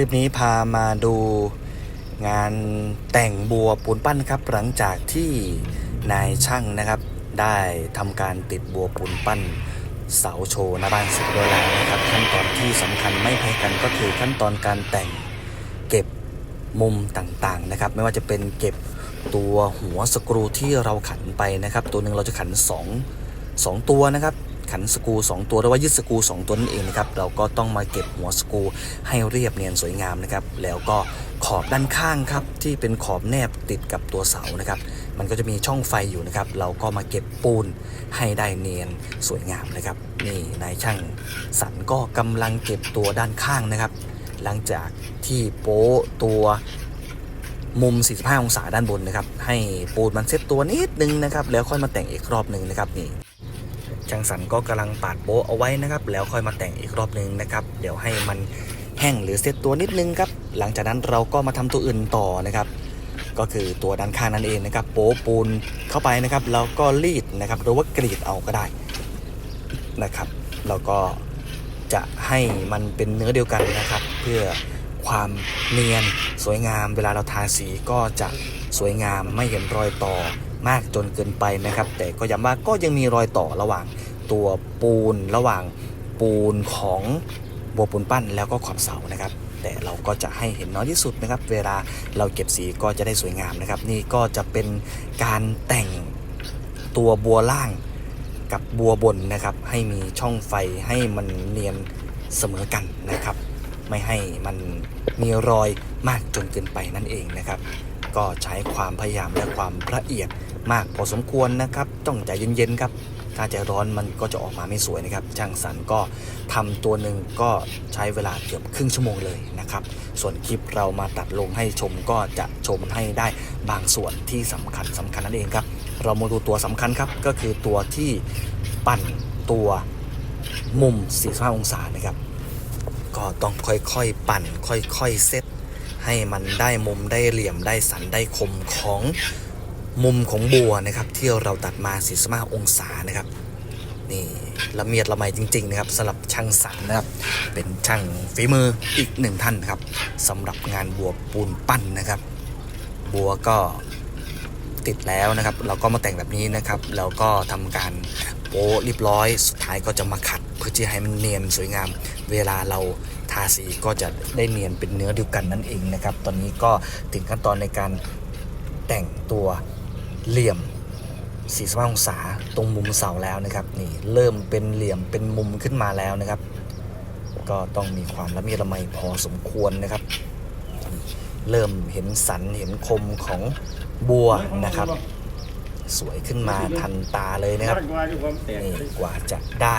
ลิปนี้พามาดูงานแต่งบัวปูนปั้นครับ หลังจากที่นายช่างนะครับ ได้ทำการติดบัวปูนปั้น เสาโชว์หน้าบ้านสร็จเรียบร้อยแล้วนะครับ ขั้นตอนที่สำคัญไม่แพ้กันก็คือขั้นตอนการแต่งเก็บมุมต่างๆนะครับ ไม่ว่าจะเป็นเก็บตัวหัวสกรูที่เราขันไปนะครับ ตัวหนึ่งเราจะขันสองสองตัวนะครับ ขันสกูสองตัวหรือว่ายึดสกูสองตัวนั่นเองนะครับเราก็ต้องมาเก็บหัวสกูให้เรียบเนียนสวยงามนะครับแล้วก็ขอบด้านข้างครับที่เป็นขอบแนบติดกับตัวเสานะครับมันก็จะมีช่องไฟอยู่นะครับเราก็มาเก็บปูนให้ได้เนียนสวยงามนะครับนี่นายช่างสันก็กำลังเก็บตัวด้านข้างนะครับ หลังจากที่โป๊ตัวมุม 45 องศาด้านบนนะครับ ให้ปูนมันเซ็ตตัวนิดนึงนะครับ แล้วค่อยมาแต่งอีกรอบหนึ่งนะครับนี่ ช่างสันก็กำลังปาดโป๊ะเอาไว้นะครับ แล้วค่อยมาแต่งอีกรอบหนึ่งนะครับ เดี๋ยวให้มันแห้งหรือเซตตัวนิดนึงครับ หลังจากนั้นเราก็มาทำตัวอื่นต่อนะครับ ก็คือตัวด้านข้างนั่นเองนะครับ โป๊ะปูนเข้าไปนะครับ แล้วก็รีดนะครับ หรือว่ากรีดเอาก็ได้นะครับ แล้วก็จะให้มันเป็นเนื้อเดียวกันนะครับ เพื่อความเนียนสวยงาม เวลาเราทาสีก็จะสวยงามไม่เห็นรอยต่อ มากจนเกินไปนะครับ แต่ก็ย้ำว่าก็ยังมีรอยต่อระหว่างตัวปูนระหว่างปูนของบัวปูนปั้นแล้วก็ขอบเสานะครับ แต่เราก็จะให้เห็นน้อยที่สุดนะครับ เวลาเราเก็บสีก็จะได้สวยงามนะครับ นี่ก็จะเป็นการแต่งตัวบัวล่างกับบัวบนนะครับ ให้มีช่องไฟให้มันเนียนเสมอกันนะครับ ไม่ให้มันมีรอยมากจนเกินไปนั่นเองนะครับ ก็ใช้ความพยายามและความละเอียดมากพอสมควรนะครับ ต้องใจเย็นๆครับ ถ้าใจร้อนมันก็จะออกมาไม่สวยนะครับ ช่างสันก็ทำตัวหนึ่งก็ใช้เวลาเกือบครึ่งชั่วโมงเลยนะครับ ส่วนคลิปเรามาตัดลงให้ชมก็จะชมให้ได้บางส่วนที่สำคัญสำคัญนั่นเองครับ เรามาดูตัวสำคัญครับ ก็คือตัวที่ปั่นตัวมุม 45 องศานะครับ ก็ต้องค่อยๆ ปั่น ค่อยๆ เซต ให้มันได้มุมได้เหลี่ยมได้สันได้คมของมุมของบัวนะครับที่เราตัดมา45องศานะครับนี่ละเมียดละไมจริง ๆ นะครับสำหรับช่างสันนะครับเป็นช่างฝีมืออีกหนึ่งท่านนครับสำหรับงานบัวปูนปั้นนะครับ บัวก็ติดแล้วนะครับ เราก็มาแต่งแบบนี้นะครับ แล้วก็ทำการโป๊เรียบร้อย สุดท้ายก็จะมาขัดเพื่อที่ให้มันเนียนสวยงาม เวลาเราาสีก็จะได้เนียนเป็นเนื้อเดียวกันนั่นเองนะครับ ตอนนี้ก็ถึงขั้นตอนในการแต่งตัวเหลี่ยม45องศาตรงมุมเสาแล้วนะครับนี่เริ่มเป็นเหลี่ยมเป็นมุมขึ้นมาแล้วนะครับ ก็ต้องมีความละเมียดละไมพอสมควรนะครับ เริ่มเห็นสันเห็นคมของบัวนะครับ สวยขึ้นมาทันตาเลยนะครับนี่กว่าจะได้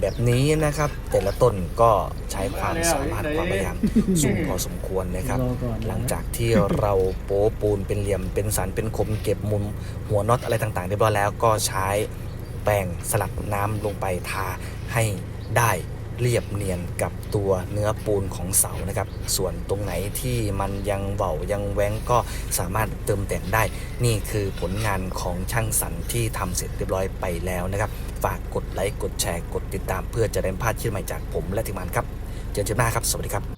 แบบนี้นะครับ แต่ละต้นก็ใช้ความสามารถความพยายามสูงพอสมควรนะครับ หลังจากที่เราโป๊ปูนเป็นเหลี่ยมเป็นสันเป็นคมเก็บมุมหัวน็อตอะไรต่างๆเรียบร้อยแล้วก็ใช้แป้งสลัดน้ำลงไปทาให้ได้ เรียบเนียนกับตัวเนื้อปูนของเสานะครับ ส่วนตรงไหนที่มันยังเบายังแว้งก็สามารถเติมแต่งได้ นี่คือผลงานของช่างสันที่ทำเสร็จเรียบร้อยไปแล้วนะครับ ฝากกดไลค์กดแชร์กดติดตามเพื่อจะได้พลาดคลิปใหม่จากผมและทีมงานครับ เจอกันหน้าครับ สวัสดีครับ